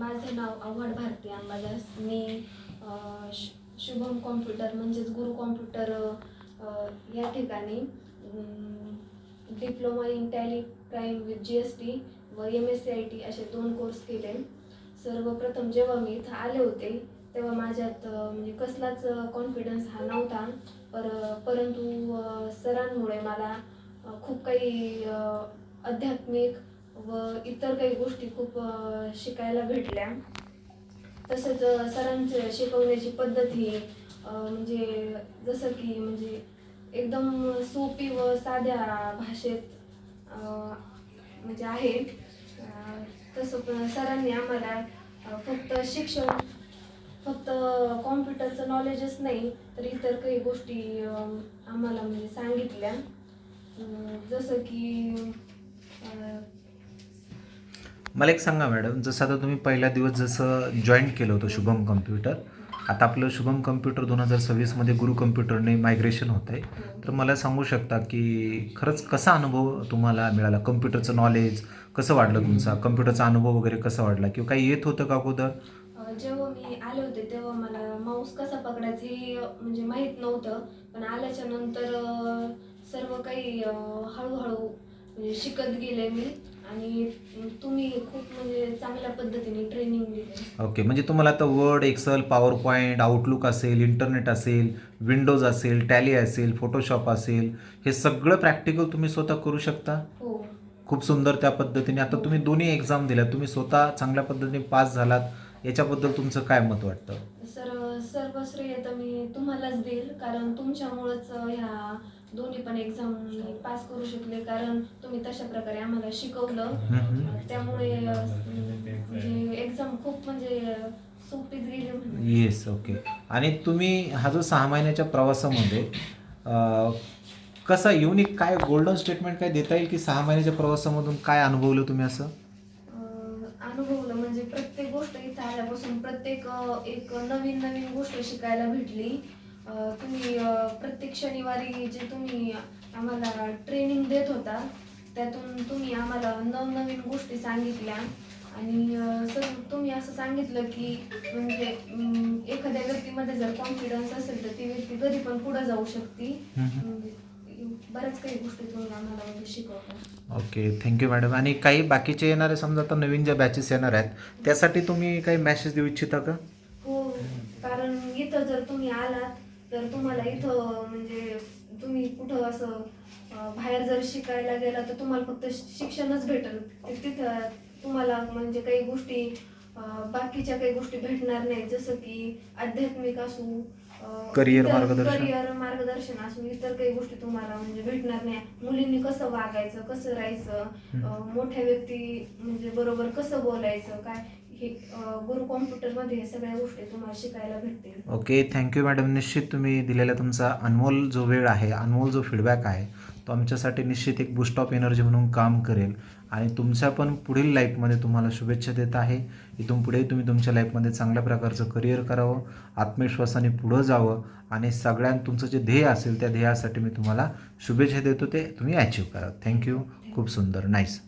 माझं नाव आव्हाड भारती अंबादास. मी शुभम कॉम्प्युटर म्हणजेच गुरु कॉम्प्युटर या ठिकाणी diploma in Tally Prime with G S T व M S C I T असे दोन कोर्स केले. सर्वप्रथम जेव्हा मी इथं आले होते तेव्हा माझ्यात म्हणजे कसलाच कॉन्फिडन्स हा नव्हता. पर परंतु सरांमुळे मला खूप काही आध्यात्मिक व इतर काही गोष्टी खूप शिकायला भेटल्या. तसंच सरांचे शिकवण्याची पद्धत ही म्हणजे जसं की म्हणजे एकदम सोपी व साध्या भाषेत म्हणजे आहे. तसं पण सरांनी आम्हाला फक्त शिक्षण फक्त कॉम्प्युटरचं नॉलेजच नाही तर इतर काही गोष्टी आम्हाला म्हणजे सांगितल्या. जसं की मला एक सांगा मॅडम जसं आता तुम्ही पहिला दिवस जसं जॉईन केलं होतं शुभम कम्प्युटर आता आपलं शुभम कम्प्युटर दोन हजार सव्वीसमध्ये गुरु कम्प्युटरने मायग्रेशन होत आहे तर मला सांगू शकता की खरंच कसा अनुभव तुम्हाला मिळाला? कम्प्युटरचं नॉलेज कसं वाढलं तुमचा? कम्प्युटरचा अनुभव वगैरे कसा वाढला? किंवा काही येत होतं का अगोदर? जेव्हा मी आले होते तेव्हा मला माऊस कसा पकडायचं हे म्हणजे माहीत नव्हतं. पण आल्याच्यानंतर सर्व काही हळूहळू म्हणजे शिकत गेले मी. आणि तुम्ही खूप म्हणजे चांगल्या पद्धतीने ट्रेनिंग दिले. ओके म्हणजे तुम्हाला आता Word Excel PowerPoint Outlook असेल इंटरनेट असेल विंडोज असेल टॅली असेल फोटोशॉप असेल हे सगळं प्रॅक्टिकल तुम्ही स्वतः करू शकता? हो. खूप सुंदर त्या पद्धतीने. आता तुम्ही दोन्ही एक्झाम दिल्या. तुम्ही स्वतः चांगल्या पद्धतीने पास झालात. याच्याबद्दल तुमचं काय मत वाटतं? सर सर्व श्रेय तर मी तुम्हालाच देईल कारण तुमच्यामुळंच ह्या दोन्ही पण एक्झाम पास करू शकले. कारण तुम्ही तशा प्रकारे आम्हाला शिकवलं. त्यामुळे म्हणजे एक्झाम खूप म्हणजे सोपीच गेली म्हणजे येस ओके आणि तुम्ही हा जो सहा महिन्याच्या प्रवासामध्ये अं, कसा युनिक काय गोल्डन स्टेटमेंट काय देता येईल की सहा महिन्याच्या प्रवासामधून काय अनुभवलं तुम्ही असं? म्हणजे प्रत्येक गोष्ट इथं आल्यापासून प्रत्येक एक नवीन नवीन गोष्ट शिकायला भेटली. तुम्ही प्रत्येक शनिवारी जे तुम्ही आम्हाला ट्रेनिंग देत होता त्यातून तुम्ही आम्हाला नवनवीन गोष्टी सांगितल्या. आणि सर तुम्ही असं सांगितलं की म्हणजे एखाद्या व्यक्तीमध्ये जर कॉन्फिडन्स असेल तर ती व्यक्ती कधी पण पुढे जाऊ शकते. बऱ्याच काही गोष्टी तुम्ही आम्हाला म्हणजे शिकवता. ओके थँक्यू मॅडम आणि काही बाकीचे येणारे समजा आता नवीन ज्या बॅचेस येणार आहेत त्यासाठी तुम्ही काही मॅसेज देऊ इच्छिता का? हो कारण इथं जर तुम्ही आलात तर तुम्हाला इथं म्हणजे तुम्ही कुठं असं बाहेर जर शिकायला गेला तर तुम्हाला फक्त शिक्षणच भेटेल. तिथं तुम्हाला म्हणजे काही गोष्टी बाकीच्या काही गोष्टी भेटणार नाही जसं की आध्यात्मिक असू Career मार्गदर्शन. करिअर मार्गदर्शन असू इतर काही गोष्टी तुम्हाला म्हणजे भेटणार नाही. मुलींनी कसं वागायचं कसं राहायचं मोठ्या व्यक्ती म्हणजे बरोबर कसं बोलायचं काय हे गुरु कॉम्प्युटरमध्ये हे सगळ्या गोष्टी तुम्हाला शिकायला भेटतील. Okay thank you madam. निश्चित तुम्ही दिलेला तुमचा अनमोल जो वेळ आहे अनमोल जो फीडबॅक आहे तो आमच्यासाठी निश्चित एक बुस्ट ऑफ एनर्जी म्हणून काम करेल. आणि तुमच्या पण पुढील लाईफमध्ये तुम्हाला शुभेच्छा देत आहे. इथून पुढे तुम्ही तुमच्या लाईफमध्ये चांगल्या प्रकारचं करिअर करावं आत्मविश्वासाने पुढं जावं आणि सगळ्यां तुमचं जे ध्येय असेल त्या ध्येयासाठी मी तुम्हाला शुभेच्छा देतो. ते तुम्ही अचीव करा. थँक्यू खूप सुंदर. नाईस